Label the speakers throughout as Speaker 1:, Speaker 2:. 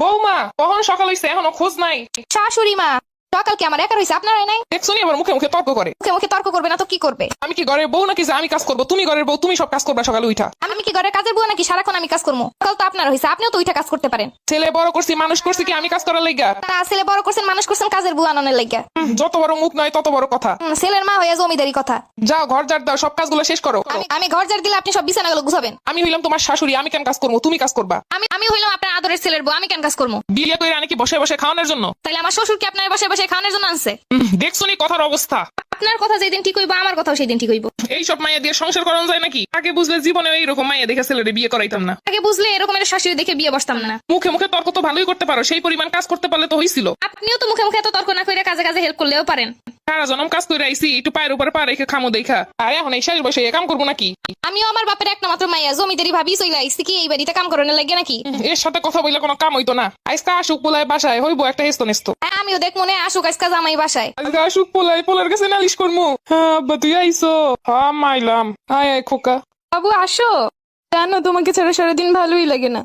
Speaker 1: বৌমা কখন সকাল হইছে? এখনও খোঁজ নাই।
Speaker 2: শাশুড়ি মা। সকালকে আমার একা রয়েছে আপনারাই নাই?
Speaker 1: দেখছ নি আবার মুখে মুখে তর্ক করে।
Speaker 2: মুখে মুখে তর্ক করবে না তো কি করবে?
Speaker 1: আমি কি ঘরের বউ নাকি যে আমি কাজ করব? তুমি ঘরের বউ তুমি সব কাজ করবা সকালে উঠা
Speaker 2: আমি কি ঘরের কাজের বুয়া নাকি সারাক্ষণ আমি কাজ করব? সকাল তো আপনার হয়েছে আপনিও তো ওইটা কাজ করতে পারেন।
Speaker 1: ছেলে বড় করছি মানুষ করছি কি আমি কাজ করার লাইগা?
Speaker 2: তারা ছেলে বড় করছেন মানুষ করছেন কাজের বুয়া আনানোর লাগিয়া
Speaker 1: যত বড় মুখ নয় তত বড় কথা।
Speaker 2: ছেলের মা হয়ে জমিদারি কথা।
Speaker 1: যাও ঘর ঝাড় দাও সব কাজগুলো শেষ করো।
Speaker 2: আমি- আমি ঘর ঝাড় দিলে আপনি সব বিছানাগুলো গুছাবেন।
Speaker 1: আমি হইলাম তোমার শাশুড়ি আমি কেন কাজ করব? তুমি কাজ করবা।
Speaker 2: আমি আমি হইলাম আপনার আদরের ছেলের বউ আমি কেন কাজ করব?
Speaker 1: বিয়ে করে আনি কি বসে বসে খাওয়ানোর জন্য?
Speaker 2: তাইলে আমার শ্বশুরকে আপনার বসে বসে খাওয়ানোর জন্য আনছে।
Speaker 1: দেখছ নি কথার অবস্থা।
Speaker 2: আপনার কথা যেদিন ঠিক হইবো আমার কথাও সেদিন ঠিক হইব।
Speaker 1: এইসব মাইয়া দিয়ে সংসার করানো যায় নাকি? আগে বুঝলে জীবনে এইরকম মাইয়া দেখে ছেলেরে বিয়ে করাইতাম না।
Speaker 2: আগে বুঝলে এরকমের শাশুড়ি দেখে বিয়ে বসতাম না।
Speaker 1: মুখে মুখে তর্ক তো ভালোই করতে পারো সেই পরিমাণ কাজ করতে পারলে তো হইছিল।
Speaker 2: আপনিও তো মুখে মুখে এত তর্ক না করে কাজে কাজে হেল্প করলেও পারেন।
Speaker 1: সারা জনম কাজ করে আইসি একটু পায়ের উপরে পা রেখে খামো দেখা। আর এখন এই শেষ বসে কাম করব নাকি?
Speaker 2: আমিও আমার বাপের একটা মাত্র মাইয়া জমিদারি ভাবি চলে আইসি কি এই বাড়িতে কাম করানোর লাগে নাকি?
Speaker 1: এর সাথে কথা বললে কোনো কাম হইতো না। আজকে আসুক পোলায় বাসায় হইবো একটা হেস্ত নেস্ত
Speaker 2: হ্যাঁ, আমিও দেখ মনে আসুক আজকে জামাই বাসায়।
Speaker 1: আজকে আসুক পোলায় পোলার কাছে নালিশ করমু। হ্যাঁ আব্বা তুই আইসো। হ্যাঁ মাইলাম। আয় আয় খোকা।
Speaker 2: বাবু আসো। জানো তোমাকে ছাড়া সারাদিন ভালোই লাগে না।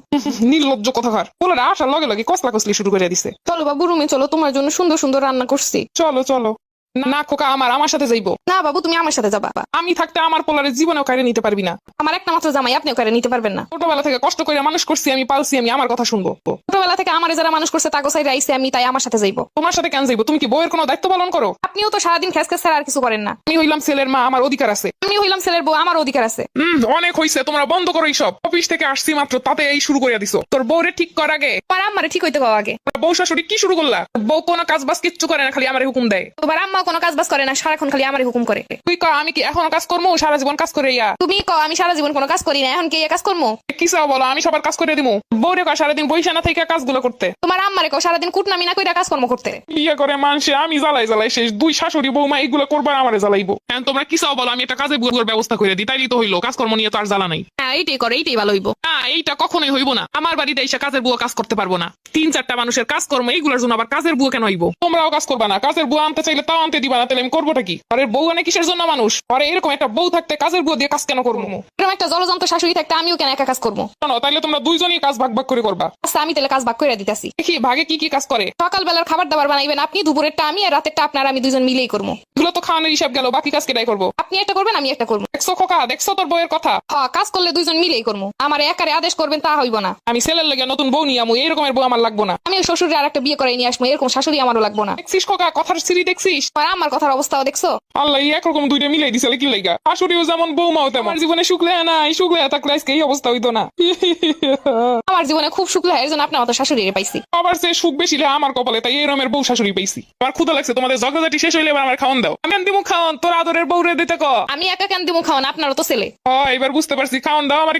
Speaker 1: নির্লজ্জ কথাকার পোলার আসার লগে লগে কসলা কসলি শুরু করে দিছে।
Speaker 2: চলো বাবু রুমে চলো তোমার জন্য সুন্দর সুন্দর রান্না করছি।
Speaker 1: চলো চলো। না খোকা আমার আমার সাথে যাইবো।
Speaker 2: না বাবু তুমি আমার সাথে যাবা।
Speaker 1: আমি থাকতে আমার পোলারের জীবনেও কারে নিতে পারবি না।
Speaker 2: আমার একটা মাত্র জামাই আপনিও করে নিতে পারবেন না।
Speaker 1: ছোটবেলা থেকে কষ্ট করে মানুষ করছি আমি পালছি আমি আমার কথা শুনব।
Speaker 2: ছোটবেলা থেকে আমার যারা মানুষ করছে তাকে সাইড আইসে আমি তাই আমার সাথে যাইবো।
Speaker 1: তোমার সাথে কেন যাইবো? তুমি কি বউয়ের কোনো দায়িত্ব পালন করো?
Speaker 2: আপনিও তো সারাদিন খেস খেস আর কিছু করেন না।
Speaker 1: আমি হইলাম ছেলের মা আমার অধিকার আছে।
Speaker 2: আমি হইলাম ছেলের বউ আমার অধিকার আছে।
Speaker 1: হুম অনেক হইছে তোমরা বন্ধ করো সব অফিস থেকে আসছি মাত্র তাতে এই শুরু করে দিছো। তোর বউরে ঠিক কর আগে।
Speaker 2: তোমার আম্মারে ঠিক হইতে পাও আগে।
Speaker 1: বউ শাশুড়ি কি শুরু করলা? বউ কোনো কাজ বাজ কিচ্ছু করে না খালি আমার হুকুম দেয়।
Speaker 2: তোমার আম্মা কোনো কাজ বাজ করে না সারাক্ষণ খালি আমার হুকুম করে।
Speaker 1: তুই ক আমি কি এখনও কাজ করব সারা জীবন কাজ করে ইয়া।
Speaker 2: তুমি কও আমি সারা জীবন কোনো কাজ করি না এখন কি এই কাজ করব
Speaker 1: কি চাও বলো আমি সবার কাজ করে দিবো বউরে কয় সারাদিন বইসা না থেকে কাজগুলো করতে।
Speaker 2: তোমার আম্মারে কও সারাদিন কুটনামি না কইরা কাজকর্ম করতে।
Speaker 1: বিয়ে করে মানুষে আমি জ্বালাই জ্বালাই শেষ। দুই শাশুড়ি বৌমা এগুলো করবার আমারে জ্বালাইবো। এখন তোমরা কি চাও বলো আমি একটা কাজে বুয়ার ব্যবস্থা করে দিই তাইলে তো হইল। কাজকর্ম নিয়ে তো আর জ্বালা নাই।
Speaker 2: হ্যাঁ এইটাই করে এইটাই ভালো হইব।
Speaker 1: না এইটা কখনোই হইবো না। আমার বাড়িতে এসে কাজের বুয়া কাজ করতে পারব না। তিন চারটা মানুষের কাজকর্ম এইগুলোর জন্য আবার কাজের বুয়া কেন হইবো? তোমরাও কাজ করবা না। কাজের বুয়া আনতে চাইলে তাও আনতে দিবা না তাহলে আমি করবোটা কি? আরে বউ আনে কিসের জন্য মানুষ? আরে এরকম একটা বউ থাকতে কাজের বুয়া দিয়ে কাজ কেন করব?
Speaker 2: এরকম একটা জলযন্ত্র শাশুড়ি থাকতে আমিও কেন একা কাজ করব?
Speaker 1: শোনো তাইলে তোমরা দুইজনই কাজ ভাগ ভাগ করে করবা।
Speaker 2: আচ্ছা আমি তাহলে কাজ ভাগ করে দিতেছি।
Speaker 1: দেখি ভাগে কি কি কাজ করে?
Speaker 2: সকালবেলার খাবার দাবার বানাইবেন আপনি দুপুরেরটা আমি আর রাতেরটা আপনার আমি দুজন মিলেই করব।
Speaker 1: এগুলো তো খাওয়ানোর হিসাব গেল বাকি কাজ কেটাই করব?
Speaker 2: আপনি একটা করবেন আমি একটা করব।
Speaker 1: দেখছ খোকা দেখছ তোর বউয়ের কথা?
Speaker 2: হ্যাঁ কাজ করলে দুজন মিলেই করব। আমার একারে আদেশ করবেন তা হইব না।
Speaker 1: আমি ছেলের লেগে নতুন বউ নিয়ে আমু এইরকমের বউ আমার লাগবো না।
Speaker 2: আমি শ্বশুরের আর একটা বিয়ে করে নিয়ে আসব এরকম শাশুড়ি আমারও লাগবো না।
Speaker 1: দেখছিস খোকা কথার সিঁড়ি দেখছিস?
Speaker 2: আর আমার কথার অবস্থাও দেখছ?
Speaker 1: আল্লাহ একরকম দুইটা মিলাই দিছে কি লাইগা? শাশুড়িও যেমন বউমাও তেমন। আমার জীবনে শুকলে নাই শুকলে থাকলে আজকে এই অবস্থা হইতো না।
Speaker 2: আমার জীবনে খুব লাগে এর জন্য আপনার মতো শাশুড়ি পাইছি।
Speaker 1: আবার সে সুখ বেশি লে আমার কপালে তাই এই রমের বউ শাশুড়ি পাইছি। আমার ক্ষুদা লাগছে তোমাদের জগজাটি শেষ হইলে এবার আমার খাওয়ান দাও। আমি দিমু খাওয়ান? তোর আদরের বউ রে দিতে ক?
Speaker 2: আমি একা কেন দিমু খাওয়ান? আপনারও তো ছেলে।
Speaker 1: হয় এবার বুঝতে পারছি খাওয়ান দাও আমার।